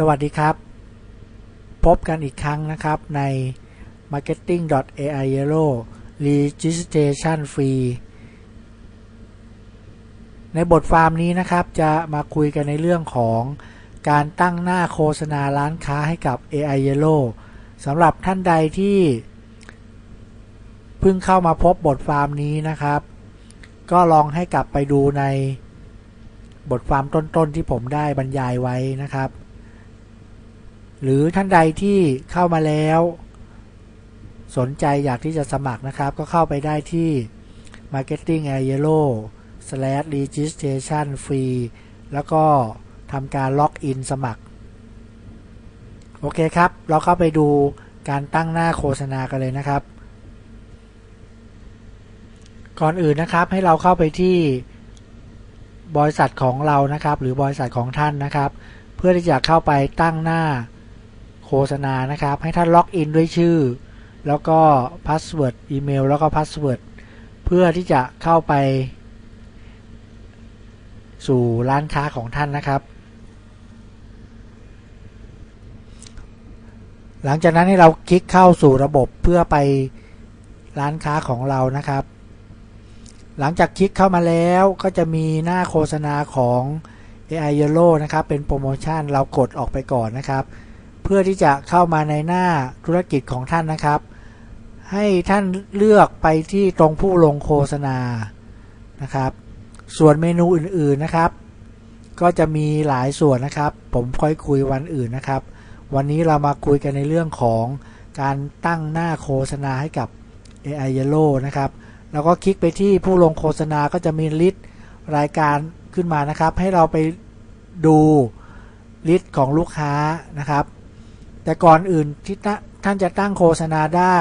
สวัสดีครับ พบกันอีกครั้งนะครับใน marketing.ai yellow registration free ในบทฟาร์มนี้นะครับจะมาคุยกันในเรื่องของการตั้งหน้าโฆษณาร้านค้าให้กับ AI Yellow สำหรับท่านใดที่เพิ่งเข้ามาพบบทฟาร์มนี้นะครับ ก็ลองให้กลับไปดูในบทความต้นๆที่ผมได้บรรยายไว้นะครับ หรือท่านใดที่เข้ามาแล้ว สนใจอยากที่จะสมัครนะครับ ก็เข้าไปได้ที่ marketing air yellow slash registration free แล้วก็ทำการล็อกอินสมัคร โอเคครับ เราเข้าไปดูการตั้งหน้าโฆษณากันเลยนะครับ ก่อนอื่นนะครับให้เราเข้าไปที่บริษัทของเรานะครับ หรือบริษัทของท่านนะครับ เพื่อที่จะเข้าไปตั้งหน้า โฆษณานะครับ ให้ท่านล็อกอินด้วยชื่อ แล้วก็พาสเวิร์ดอีเมลแล้วก็พาสเวิร์ดเพื่อที่จะเข้าไป สู่ร้านค้าของท่านนะครับ หลังจากนั้นให้เราคลิกเข้าสู่ระบบเพื่อไปร้านค้าของเรานะครับ หลังจากคลิกเข้ามาแล้วก็จะมีหน้าโฆษณาของ AI Yellow นะครับ เป็นโปรโมชั่นเรากดออกไปก่อนนะครับ เพื่อที่จะเข้ามาในหน้าธุรกิจของท่านนะครับ ให้ท่านเลือกไปที่ตรงผู้ลงโฆษณานะครับ ส่วนเมนูอื่นๆนะครับ ก็จะมีหลายส่วนนะครับ ผมค่อยคุยวันอื่นนะครับ วันนี้เรามาคุยกันในเรื่องของการตั้งหน้าโฆษณาให้กับ AI Yellow นะครับ แล้วก็คลิกไปที่ผู้ลงโฆษณาก็จะมีลิสต์รายการขึ้นมานะครับ ให้เราไปดูลิสต์ของลูกค้านะครับ แต่ก่อนอื่นที่ท่านจะตั้งโฆษณาได้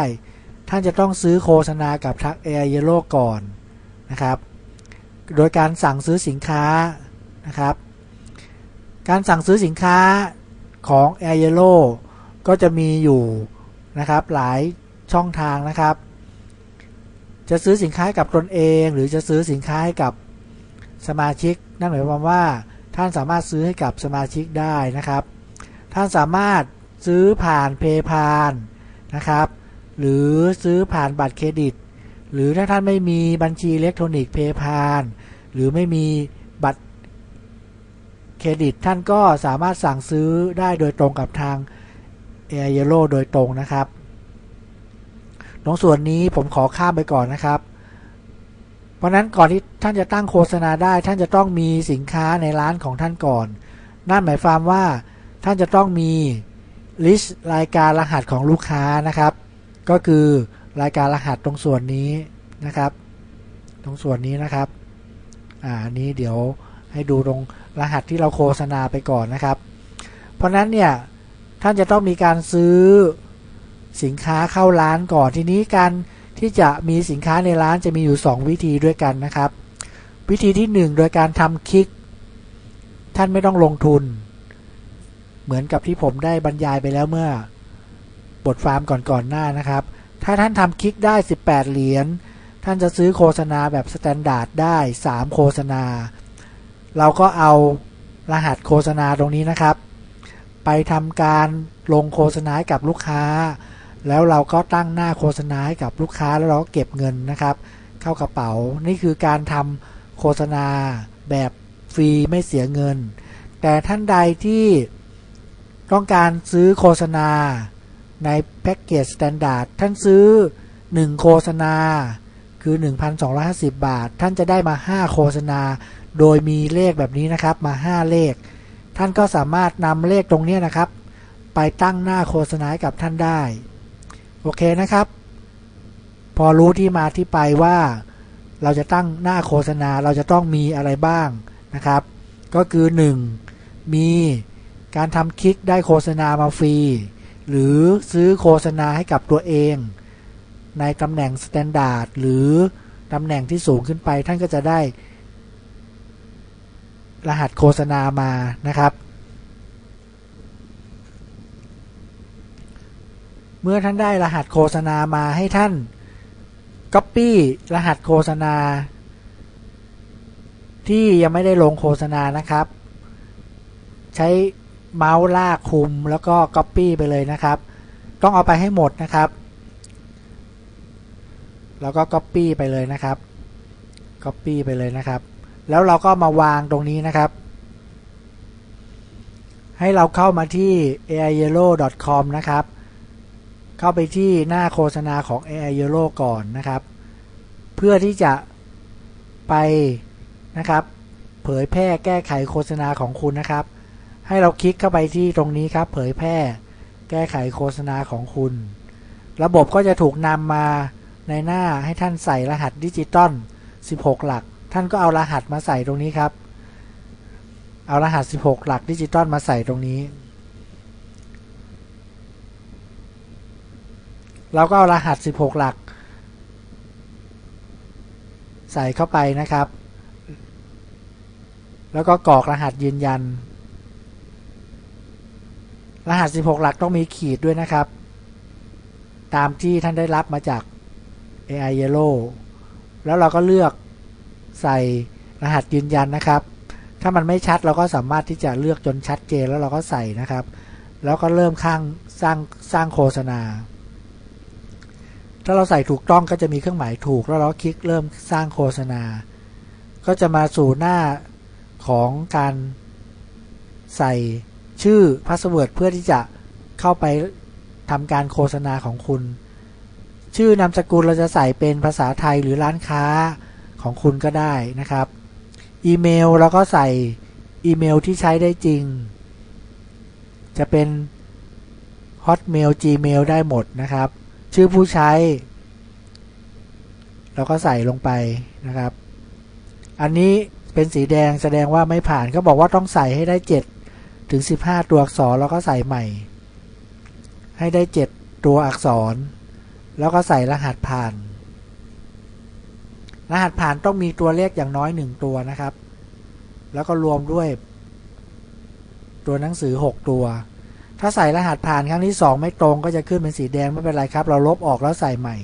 ท่านจะต้องซื้อโฆษณากับทัก AI Yellow ก่อนนะครับ โดยการสั่งซื้อสินค้านะครับ การสั่งซื้อสินค้าของ AI Yellow ก็จะมีอยู่นะครับหลายช่องทางนะครับ จะซื้อสินค้ากับตนเองหรือจะซื้อสินค้าให้กับสมาชิก นั่นหมายความว่าท่านสามารถซื้อให้กับสมาชิกได้นะครับ ท่านสามารถ ซื้อผ่านเพย์พานนะครับ หรือซื้อผ่านบัตรเครดิต หรือถ้าท่านไม่มีบัญชีอิเล็กทรอนิกส์เพย์พานหรือไม่มีบัตรเครดิต ท่านก็สามารถสั่งซื้อได้โดยตรงกับทาง Air y e l l o โดยตรงนะครับตรงส่วนนี้ผมขอข้ามไปก่อนนะครับ เพราะนั้นก่อนที่ท่านจะตั้งโฆษณาได้ ท่านจะต้องมีสินค้าในร้านของท่านก่อน นั่นหมายความว่าท่านจะต้องมี ลิสต์รายการรหัสของลูกค้านะครับ ก็คือรายการรหัสตรงส่วนนี้นะครับ ตรงส่วนนี้นะครับ อ่านี้เดี๋ยวให้ดูตรงรหัสที่เราโฆษณาไปก่อนนะครับ เพราะนั้นเนี่ยท่านจะต้องมีการซื้อสินค้าเข้าร้านก่อนทีนี้การที่จะมีสินค้าในร้านจะมีอยู่ 2 วิธีด้วยกันนะครับ วิธีที่ 1 โดยการทำคลิก ท่านไม่ต้องลงทุน เหมือนกับที่ผมได้บรรยายไปแล้วเมื่อบทฟาร์มก่อนๆหน้านะครับ ถ้าท่านทำคลิกได้ 18 เหรียญ ท่านจะซื้อโฆษณาแบบสแตนดาร์ดได้ 3 โฆษณา เราก็เอารหัสโฆษณาตรงนี้นะครับ ไปทำการลงโฆษณากับลูกค้า แล้วเราก็ตั้งหน้าโฆษณาให้กับลูกค้าแล้วเราก็เก็บเงินนะครับ เข้ากระเป๋า นี่คือการทำโฆษณาแบบฟรีไม่เสียเงิน แต่ท่านใดที่ ต้องการซื้อโฆษณาในแพ็กเกจสแตนดาร์ดท่านซื้อ 1 โฆษณา คือ 1,250 บาท ท่านจะได้มา 5 โฆษณา โดยมีเลขแบบนี้นะครับมา 5 เลข ท่านก็สามารถนำเลขตรงนี้นะครับ ไปตั้งหน้าโฆษณากับท่านได้ โอเคนะครับ พอรู้ที่มาที่ไปว่าเราจะตั้งหน้าโฆษณาเราจะต้องมีอะไรบ้างนะครับ ก็คือ 1. มี การทำคลิกได้โฆษณามาฟรี หรือซื้อโฆษณาให้กับตัวเอง ในตำแหน่งสแตนดาร์ดหรือตำแหน่งที่สูงขึ้นไป ท่านก็จะได้ รหัสโฆษณามานะครับ เมื่อท่านได้รหัสโฆษณามาให้ท่าน Copy รหัสโฆษณา ที่ยังไม่ได้ลงโฆษณานะครับ ใช้ เมาส์ลากคุมแล้วก็ Copy ไปเลยนะครับ ต้องเอาไปให้หมดนะครับ แล้วก็ Copy ไปเลยนะครับ Copy ไปเลยนะครับ แล้วเราก็มาวางตรงนี้นะครับ ให้เราเข้ามาที่ aiyellow.com นะครับ เข้าไปที่หน้าโฆษณาของ aiyellow ก่อนนะครับ เพื่อที่จะไปนะครับ เผยแพร่แก้ไขโฆษณาของคุณนะครับ ให้เราคลิกเข้าไปที่ตรงนี้ครับ เผยแพร่ แก้ไขโฆษณาของคุณ ระบบก็จะถูกนำมาในหน้าให้ท่านใส่รหัสดิจิตอล 16 หลัก ท่านก็เอารหัสมาใส่ตรงนี้ครับ เอารหัส 16 หลักดิจิตอลมาใส่ตรงนี้ เราก็เอารหัส 16 หลัก ใส่เข้าไปนะครับ แล้วก็กรอกรหัสยืนยัน รหัส 16 หลักต้องมีขีดด้วยนะครับ ตามที่ท่านได้รับมาจาก AI Yellow แล้วเราก็เลือกใส่รหัสยืนยันนะครับ ถ้ามันไม่ชัดเราก็สามารถที่จะเลือกจนชัดเจนแล้วเราก็ใส่นะครับ แล้วก็เริ่มข้างสร้างสร้างโฆษณา ถ้าเราใส่ถูกต้องก็จะมีเครื่องหมายถูก แล้วเราคลิกเริ่มสร้างโฆษณา ก็จะมาสู่หน้าของการใส่ ชื่อพาสเวิร์ดเพื่อที่จะเข้าไปทำการโฆษณาของคุณ ชื่อนามสกุลเราจะใส่เป็นภาษาไทยหรือร้านค้าของคุณก็ได้นะครับ อีเมลเราก็ใส่อีเมลที่ใช้ได้จริง จะเป็น Hotmail Gmail ได้หมดนะครับ ชื่อผู้ใช้ เราก็ใส่ลงไปนะครับ อันนี้เป็นสีแดงแสดงว่าไม่ผ่านก็บอกว่าต้องใส่ให้ได้ 7 ถึง 15 ตัวอักษรแล้วก็ใส่ใหม่ ให้ได้ 7 ตัวอักษร แล้วก็ใส่รหัสผ่าน รหัสผ่านต้องมีตัวเลขอย่างน้อย 1 ตัวนะครับ แล้วก็รวมด้วย ตัวหนังสือ 6 ตัว ถ้าใส่รหัสผ่านครั้งที่ 2 ไม่ตรงก็จะขึ้นเป็นสีแดงไม่เป็นไรครับ เราลบออกแล้วใส่ใหม่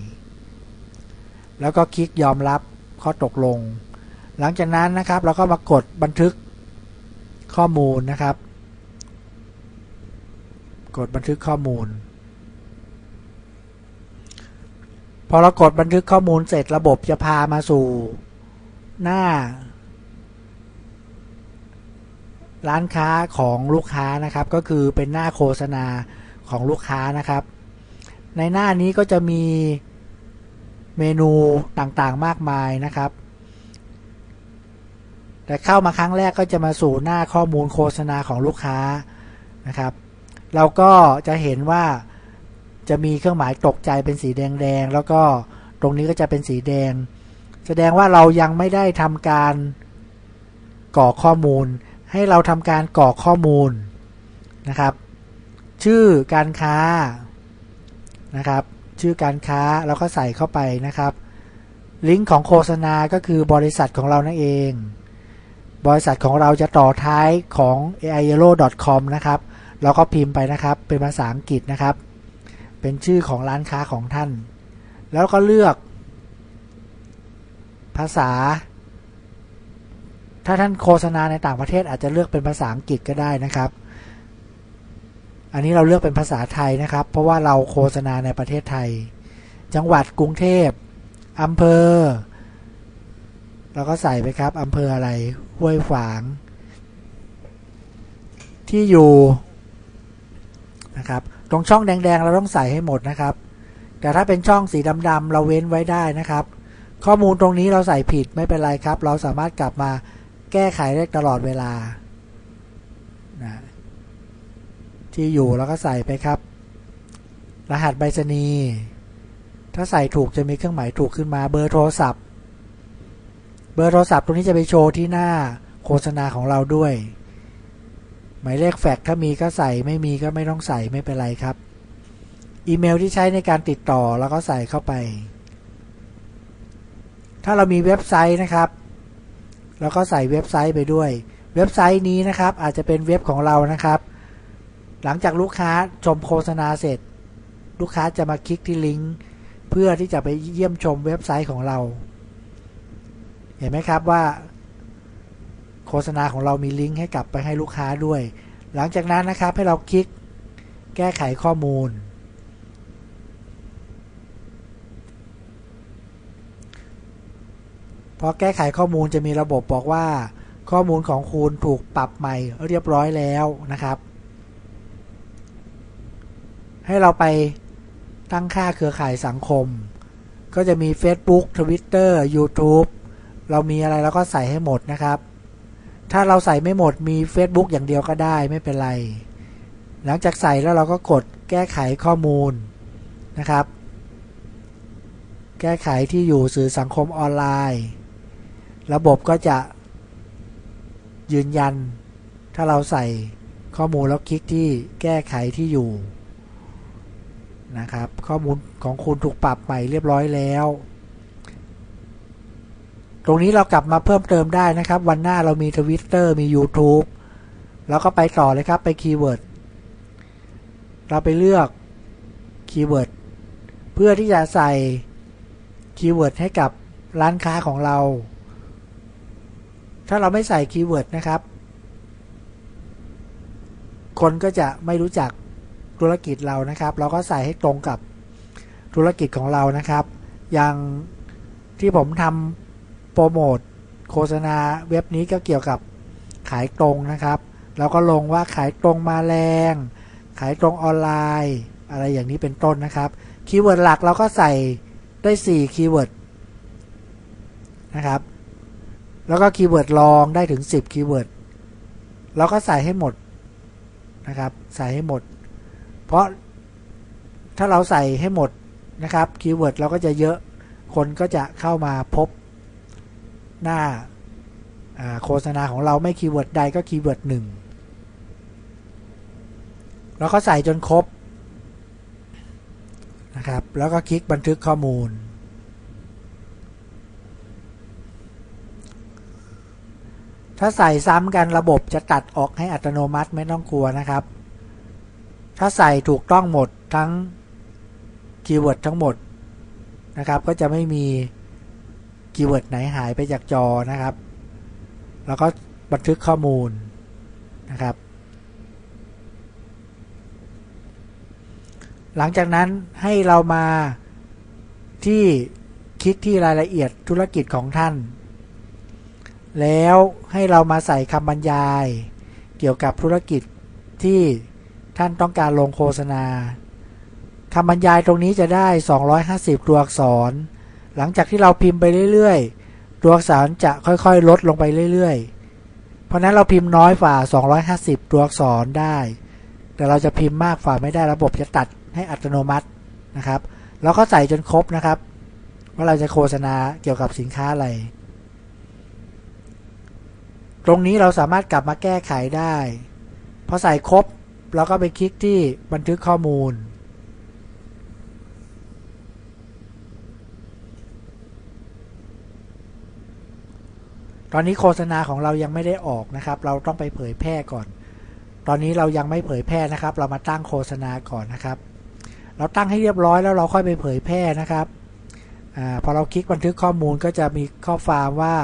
แล้วก็คลิกยอมรับข้อตกลง หลังจากนั้นนะครับเราก็มากดบันทึกข้อมูลนะครับ กดบันทึกข้อมูล พอเรากดบันทึกข้อมูลเสร็จระบบจะพามาสู่หน้า ร้านค้าของลูกค้านะครับ ก็คือเป็นหน้าโฆษณาของลูกค้านะครับ ในหน้านี้ก็จะมีเมนูต่างๆมากมายนะครับ แต่เข้ามาครั้งแรกก็จะมาสู่หน้าข้อมูลโฆษณาของลูกค้านะครับ เราก็จะเห็นว่าจะมีเครื่องหมายตกใจเป็นสีแดงๆแล้วก็ตรงนี้ก็จะเป็นสีแดง แสดงว่าเรายังไม่ได้ทำการกรอกข้อมูล ให้เราทำการกรอกข้อมูลนะครับ ชื่อการค้านะครับ ชื่อการค้าแล้วก็ใส่เข้าไปนะครับ ลิงก์ของโฆษณาก็คือบริษัทของเรานั่นเอง บริษัทของเราจะต่อท้ายของ a i y e l l o c o m นะครับ เราก็พิมพ์ไปนะครับ เป็นภาษาอังกฤษนะครับ เป็นชื่อของร้านค้าของท่าน แล้วก็เลือกภาษา ถ้าท่านโฆษณาในต่างประเทศอาจจะเลือกเป็นภาษาอังกฤษก็ได้นะครับ อันนี้เราเลือกเป็นภาษาไทยนะครับ เพราะว่าเราโฆษณาในประเทศไทย จังหวัดกรุงเทพอำเภอเราก็ใส่ไปครับอำเภออะไรห้วยฝาง ที่อยู่ นะครับ ตรงช่องแดงๆเราต้องใส่ให้หมดนะครับ แต่ถ้าเป็นช่องสีดำๆเราเว้นไว้ได้นะครับ ข้อมูลตรงนี้เราใส่ผิดไม่เป็นไรครับ เราสามารถกลับมาแก้ไขได้ตลอดเวลานะที่อยู่เราก็ใส่ไปครับ รหัสใบสนีย์ถ้าใส่ถูกจะมีเครื่องหมายถูกขึ้นมาเบอร์โทรศัพท์ เบอร์โทรศัพท์ตรงนี้จะไปโชว์ที่หน้าโฆษณาของเราด้วย หมายเลขแฟกซ์ถ้ามีก็ใส่ไม่มีก็ไม่ต้องใส่ไม่เป็นไรครับ อีเมลที่ใช้ในการติดต่อแล้วก็ใส่เข้าไป ถ้าเรามีเว็บไซต์นะครับ แล้วก็ใส่เว็บไซต์ไปด้วย เว็บไซต์นี้นะครับ อาจจะเป็นเว็บของเรานะครับ หลังจากลูกค้าชมโฆษณาเสร็จ ลูกค้าจะมาคลิกที่ลิงก์เพื่อที่จะไปเยี่ยมชมเว็บไซต์ของเรา เห็นไหมครับว่า โฆษณาของเรามีลิงก์ให้กลับไปให้ลูกค้าด้วย หลังจากนั้นนะครับให้เราคลิกแก้ไขข้อมูล พอแก้ไขข้อมูลจะมีระบบบอกว่า ข้อมูลของคุณถูกปรับใหม่เรียบร้อยแล้วนะครับ ให้เราไปตั้งค่าเครือข่ายสังคม ก็จะมี Facebook Twitter YouTube เรามีอะไรเราก็ใส่ให้หมดนะครับ ถ้าเราใส่ไม่หมดมี Facebook อย่างเดียวก็ได้ไม่เป็นไร หลังจากใส่แล้วเราก็กดแก้ไขข้อมูลนะครับ แก้ไขที่อยู่สื่อสังคมออนไลน์ ระบบก็จะยืนยัน ถ้าเราใส่ข้อมูลแล้วคลิกที่แก้ไขที่อยู่นะครับ ข้อมูลของคุณถูกปรับใหม่เรียบร้อยแล้ว ตรงนี้เรากลับมาเพิ่มเติมได้นะครับ วันหน้าเรามี Twitter มี YouTube แล้วก็ไปต่อเลยครับไปคีย์เวิร์ดเราไปเลือกคีย์เวิร์ดเพื่อที่จะใส่คีย์เวิร์ดให้กับร้านค้าของเรา ถ้าเราไม่ใส่คีย์เวิร์ดนะครับ คนก็จะไม่รู้จักธุรกิจเรานะครับ เราก็ใส่ให้ตรงกับธุรกิจของเรานะครับ อย่างที่ผมทำ โปรโมทโฆษณาเว็บนี้ก็เกี่ยวกับขายตรงนะครับเราก็ลงว่าขายตรงมาแรง ขายตรงออนไลน์ อะไรอย่างนี้เป็นต้นนะครับคีย์เวิร์ดหลักเราก็ใส่ได้ 4 คีย์เวิร์ดนะครับ แล้วก็คีย์เวิร์ดรองได้ถึง 10 คีย์เวิร์ดเราก็ใส่ให้หมดนะครับ ใส่ให้หมด เพราะถ้าเราใส่ให้หมดนะครับ คีย์เวิร์ดเราก็จะเยอะ คนก็จะเข้ามาพบ หน้าโฆษณาของเราไม่คีย์เวิร์ดใดก็คีย์เวิร์ดหนึ่งแล้วก็ใส่จนครบนะครับ แล้วก็คลิกบันทึกข้อมูล ถ้าใส่ซ้ำกันระบบจะตัดออกให้อัตโนมัติไม่ต้องกลัวนะครับ ถ้าใส่ถูกต้องหมดทั้งคีย์เวิร์ดทั้งหมดนะครับ ก็จะไม่มี คีย์เวิร์ดไหนหายไปจากจอนะครับ แล้วก็บันทึกข้อมูลนะครับ หลังจากนั้นให้เรามาที่คลิกที่รายละเอียดธุรกิจของท่าน แล้วให้เรามาใส่คำบรรยาย เกี่ยวกับธุรกิจที่ท่านต้องการลงโฆษณาคำบรรยายตรงนี้จะได้ 250 ตัวอักษร หลังจากที่เราพิมพ์ไปเรื่อยๆ ตัวอักษรจะค่อยๆ ลดลงไปเรื่อยๆ เพราะนั้นเราพิมพ์น้อยฝ่า 250 ตัวอักษรได้ แต่เราจะพิมพ์มากฝ่าไม่ได้ระบบจะตัดให้อัตโนมัตินะครับ แล้วก็ใส่จนครบนะครับ ว่าเราจะโฆษณาเกี่ยวกับสินค้าอะไร ตรงนี้เราสามารถกลับมาแก้ไขได้พอใส่ครบเราก็ไปคลิกที่บันทึกข้อมูล ตอนนี้โฆษณาของเรายังไม่ได้ออกนะครับ เราต้องไปเผยแพร่ก่อน ตอนนี้เรายังไม่เผยแพร่นะครับ เรามาตั้งโฆษณาก่อนนะครับ เราตั้งให้เรียบร้อยแล้วเราค่อยไปเผยแพร่นะครับอพอเราคลิกบันทึกข้อมูลก็จะมีข้อความว่า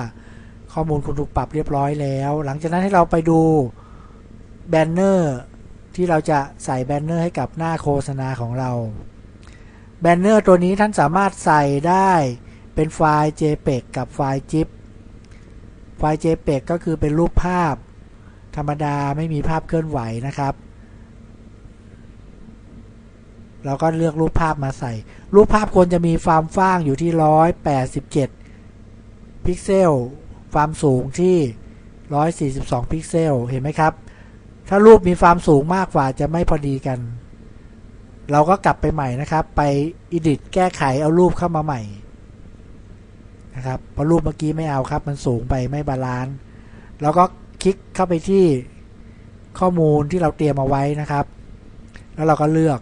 ข้อมูลคุณถูกปรับเรียบร้อยแล้ว หลังจากนั้นให้เราไปดูแบนเนอร์ที่เราจะใส่แบนเนอร์ให้กับหน้าโฆษณาของเราแบนเนอร์ตัวนี้ท่านสามารถใส่ได้เป็นไฟล์ JPEG กับไฟล์ ZIP ไฟล์ JPEG ก็คือเป็นรูปภาพ ธรรมดาไม่มีภาพเคลื่อนไหวนะครับ เราก็เลือกรูปภาพมาใส่ รูปภาพควรจะมีความฟ้างอยู่ที่ 187 พิกเซล ความสูงที่ 142 พิกเซล เห็นไหมครับ ถ้ารูปมีความสูงมากกว่าจะไม่พอดีกัน เราก็กลับไปใหม่นะครับ ไป edit แก้ไขเอารูปเข้ามาใหม่ นะครับเพราะรูปเมื่อกี้ไม่เอาครับ มันสูงไปไม่บาลานซ์แล้วก็คลิกเข้าไปที่ข้อมูลที่เราเตรียมเอาไว้นะครับ แล้วเราก็เลือก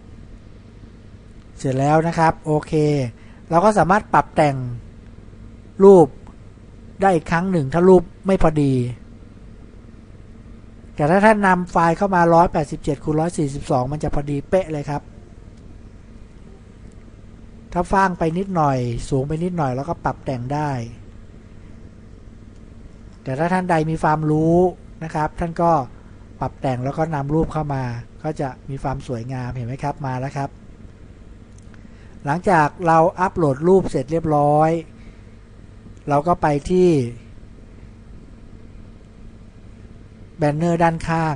เสร็จแล้วนะครับ โอเค เราก็สามารถปรับแต่งรูปได้อีกครั้งหนึ่ง ถ้ารูปไม่พอดี แต่ถ้าท่านนำไฟล์เข้ามา 187คูณ142 มันจะพอดีเป๊ะเลยครับ ถ้าฟางไปนิดหน่อย สูงไปนิดหน่อยแล้วก็ปรับแต่งได้ แต่ถ้าท่านใดมีความรู้นะครับ ท่านก็ปรับแต่งแล้วก็นำรูปเข้ามา ก็จะมีความสวยงามเห็นไหมครับมาแล้วครับ หลังจากเราอัปโหลดรูปเสร็จเรียบร้อย เราก็ไปที่แบนเนอร์ด้านข้าง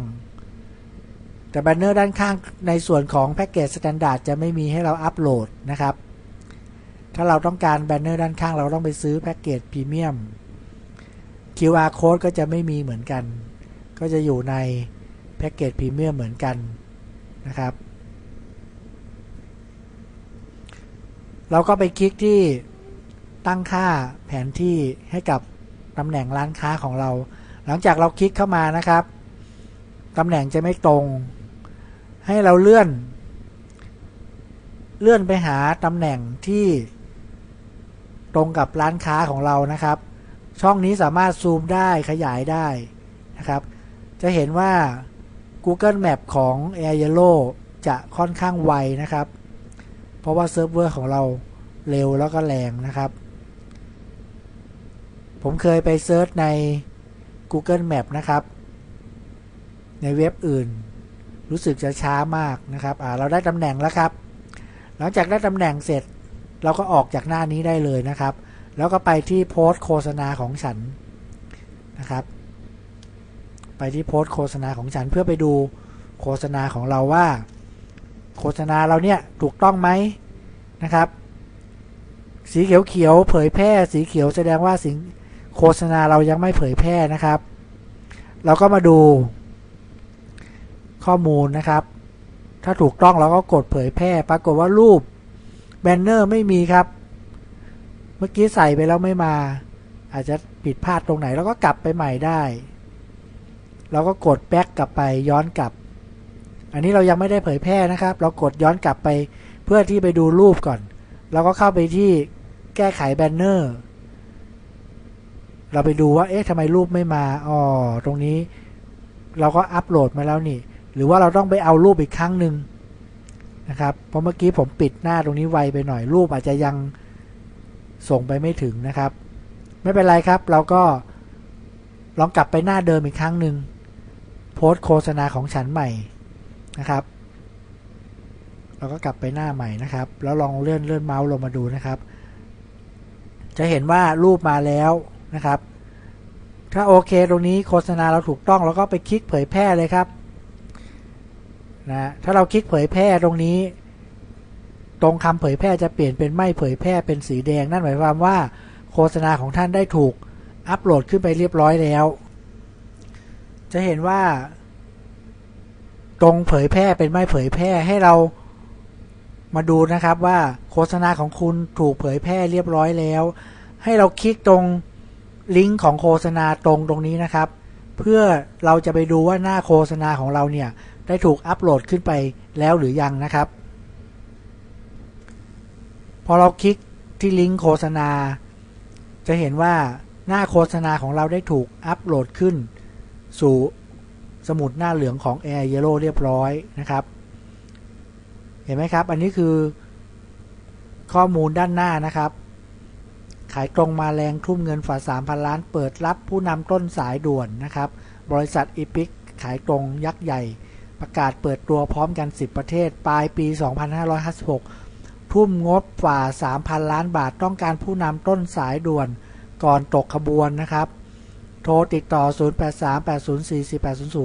แต่แบนเนอร์ด้านข้างในส่วนของแพ็กเกจสแตนดาร์ดจะไม่มีให้เราอัปโหลดนะครับ ถ้าเราต้องการแบนเนอร์ด้านข้าง เราต้องไปซื้อแพ็กเกจพรีเมียม QR code ก็จะไม่มีเหมือนกัน ก็จะอยู่ในแพ็กเกจพรีเมียมเหมือนกันนะครับ เราก็ไปคลิกที่ตั้งค่าแผนที่ให้กับตำแหน่งร้านค้าของเรา หลังจากเราคลิกเข้ามานะครับตำแหน่งจะไม่ตรง ให้เราเลื่อน เลื่อนไปหาตำแหน่งที่ ตรงกับร้านค้าของเรานะครับ ช่องนี้สามารถซูมได้ขยายได้นะครับ จะเห็นว่า Google Map ของ Air Yellow จะค่อนข้างไวนะครับ เพราะว่าเซิร์ฟเวอร์ของเราเร็วแล้วก็แรงนะครับ ผมเคยไปเซิร์ชใน Google Map นะครับ ในเว็บอื่น รู้สึกจะช้ามากนะครับ อ่า เราได้ตำแหน่งแล้วครับ หลังจากได้ตำแหน่งเสร็จ เราก็ออกจากหน้านี้ได้เลยนะครับ แล้วก็ไปที่โพสต์โฆษณาของฉันนะครับ ไปที่โพสต์โฆษณาของฉันเพื่อไปดูโฆษณาของเราว่า โฆษณาเราเนี่ยถูกต้องไหมนะครับ สีเขียวเขียวเผยแพร่สีเขียวแสดงว่าสินโฆษณาเรายังไม่เผยแพร่นะครับ เราก็มาดูข้อมูลนะครับ ถ้าถูกต้องเราก็กดเผยแพร่ ปรากฏว่ารูป แบนเนอร์ไม่มีครับ เมื่อกี้ใส่ไปแล้วไม่มา อาจจะผิดพลาดตรงไหนเราก็กลับไปใหม่ได้เราก็กดแบ็กกลับไปย้อนกลับ อันนี้เรายังไม่ได้เผยแพร่นะครับ เรากดย้อนกลับไปเพื่อที่ไปดูรูปก่อน เราก็เข้าไปที่แก้ไขแบนเนอร์ เราไปดูว่า เอ๊ะทำไมรูปไม่มา อ๋อ ตรงนี้ เราก็อัปโหลดมาแล้วนี่ หรือว่าเราต้องไปเอารูปอีกครั้งหนึ่ง นะครับ เพราะเมื่อกี้ผมปิดหน้าตรงนี้ไวไปหน่อยรูปอาจจะยังส่งไปไม่ถึงนะครับ ไม่เป็นไรครับเราก็ลองกลับไปหน้าเดิมอีกครั้งหนึ่งโพสต์โฆษณาของฉันใหม่นะครับ เราก็กลับไปหน้าใหม่นะครับ แล้วลองเลื่อนเลื่อนเมาส์ลงมาดูนะครับ จะเห็นว่ารูปมาแล้วนะครับ ถ้าโอเคตรงนี้โฆษณาเราถูกต้องเราก็ไปคลิกเผยแพร่เลยครับ นะถ้าเราคลิกเผยแพร่ตรงนี้ ตรงคำเผยแพร่จะเปลี่ยนเป็นไม่เผยแพร่เป็นสีแดง นั่นหมายความว่าโฆษณาของท่านได้ถูกอัปโหลดขึ้นไปเรียบร้อยแล้ว จะเห็นว่า ตรงเผยแพร่เป็นไม่เผยแพร่ให้เรามาดูนะครับว่าโฆษณาของคุณถูกเผยแพร่เรียบร้อยแล้ว ให้เราคลิกตรงลิงก์ของโฆษณาตรงตรงนี้นะครับ เพื่อเราจะไปดูว่าหน้าโฆษณาของเราเนี่ย ได้ถูกอัปโหลดขึ้นไปแล้วหรือยังนะครับ พอเราคลิกที่ลิงก์โฆษณา จะเห็นว่าหน้าโฆษณาของเราได้ถูกอัปโหลดขึ้น สู่สมุดหน้าเหลืองของ Air Yellow เรียบร้อยนะครับ เห็นไหมครับ อันนี้คือข้อมูลด้านหน้านะครับ ขายตรงมาแรงทุ่มเงินฝ่า 3,000 ล้าน เปิดรับผู้นำต้นสายด่วนนะครับ บริษัทอีพิกขายตรงยักษ์ใหญ่ ประกาศเปิดตัวพร้อมกัน 10 ประเทศ ปลายปี 2556 ทุ่มงบฝ่า 3,000 ล้านบาทต้องการผู้นำต้นสายด่วนก่อนตกขบวนนะครับ โทรติดต่อ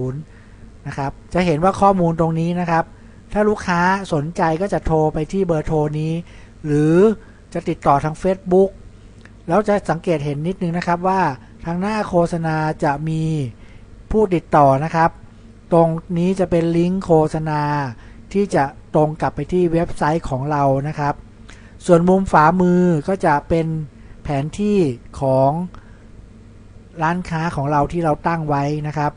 0838044800 นะครับ จะเห็นว่าข้อมูลตรงนี้นะครับ ถ้าลูกค้าสนใจก็จะโทรไปที่เบอร์โทรนี้ หรือจะติดต่อทาง Facebook แล้วจะสังเกตเห็นนิดนึงนะครับว่าทางหน้าโฆษณาจะมีผู้ติดต่อนะครับ ตรงนี้จะเป็นลิงก์โฆษณา ที่จะตรงกลับไปที่เว็บไซต์ของเรานะครับ ส่วนมุมฝามือก็จะเป็นแผนที่ของร้านค้าของเราที่เราตั้งไว้นะครับ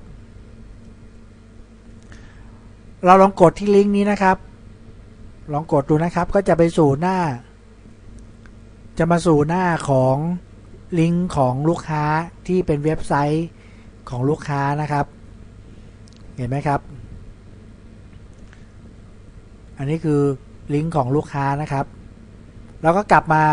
เราลองกดที่ลิงก์นี้นะครับ ลองกดดูนะครับก็จะไปสู่หน้า จะมาสู่หน้าของลิงก์ของลูกค้าที่เป็นเว็บไซต์ของลูกค้านะครับ เห็นไหมครับ อันนี้คือลิงก์ของลูกค้านะครับ เราก็กลับมา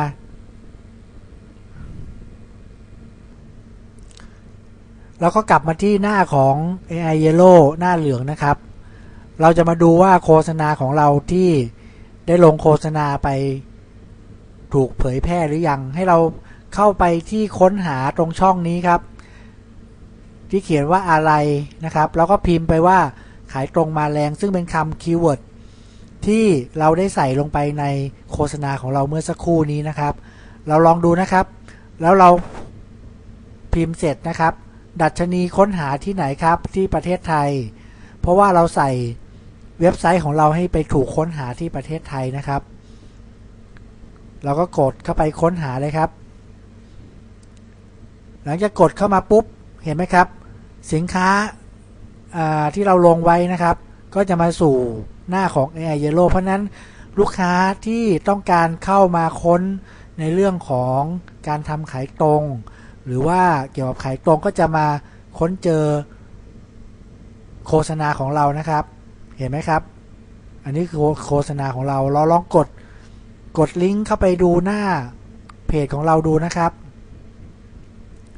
แล้วก็กลับมาที่หน้าของ AI Yellow หน้าเหลืองนะครับ เราจะมาดูว่าโฆษณาของเราที่ได้ลงโฆษณาไปถูกเผยแพร่หรือยัง ให้เราเข้าไปที่ค้นหาตรงช่องนี้ครับ ที่เขียนว่าอะไรนะครับ แล้วก็พิมพ์ไปว่าขายตรงมาแรง ซึ่งเป็นคำคีย์เวิร์ดที่เราได้ใส่ลงไปในโฆษณาของเราเมื่อสักครู่นี้นะครับ เราลองดูนะครับ แล้วเราพิมพ์เสร็จนะครับ ดัชนีค้นหาที่ไหนครับที่ประเทศไทย เพราะว่าเราใส่เว็บไซต์ของเราให้ไปถูกค้นหาที่ประเทศไทยนะครับ เราก็กดเข้าไปค้นหาเลยครับ หลังจากกดเข้ามาปุ๊บ เห็นไหมครับ สินค้าที่เราลงไว้นะครับ ก็จะมาสู่หน้าของ AI Yellow เพราะนั้นลูกค้าที่ต้องการเข้ามาค้นในเรื่องของการทำขายตรง หรือว่าเกี่ยวกับขายตรงก็จะมาค้นเจอโฆษณาของเรานะครับ เห็นไหมครับ อันนี้คือโฆษณาของเราเราลองกดกดลิงก์เข้าไปดูหน้าเพจของเราดูนะครับ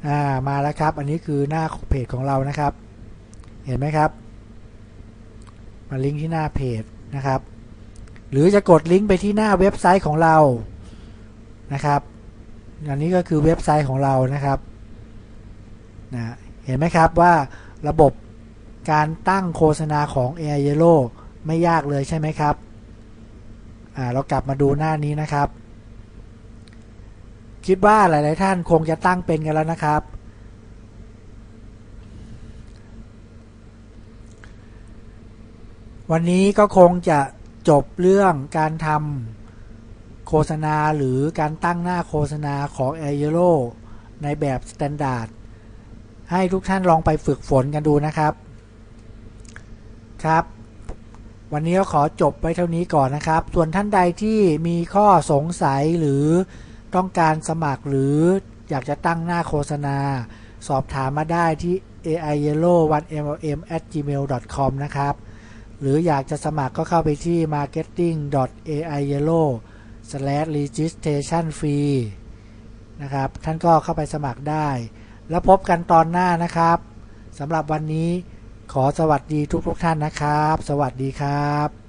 อ่ามาแล้วครับ อันนี้คือหน้าเพจของเรานะครับ เห็นไหมครับ มาลิงก์ที่หน้าเพจนะครับ หรือจะกดลิงก์ไปที่หน้าเว็บไซต์ของเรานะครับ อันนี้ก็คือเว็บไซต์ของเรานะครับนะเห็นไหมครับว่าระบบการตั้งโฆษณาของ AI Yellow ไม่ยากเลยใช่ไหมครับ อ่า เรากลับมาดูหน้านี้นะครับ คิดว่าหลาย ๆ ท่านคงจะตั้งเป็นกันแล้วนะครับ วันนี้ก็คงจะจบเรื่องการทำโฆษณาหรือการตั้งหน้าโฆษณาของ a i r o ในแบบสแตนดาร์ดให้ทุกท่านลองไปฝึกฝนกันดูนะครับ ครับ วันนี้ก็ขอจบไว้เท่านี้ก่อนนะครับ ส่วนท่านใดที่มีข้อสงสัยหรือ ต้องการสมัครหรืออยากจะตั้งหน้าโฆษณา สอบถามมาได้ที่ ai yellow 1 mlm at gmail com นะครับ หรืออยากจะสมัครก็เข้าไปที่ marketing ai yellow slash registration fee นะครับ ท่านก็เข้าไปสมัครได้ แล้วพบกันตอนหน้านะครับสำหรับวันนี้ขอสวัสดีทุกทุกท่านนะครับ สวัสดีครับ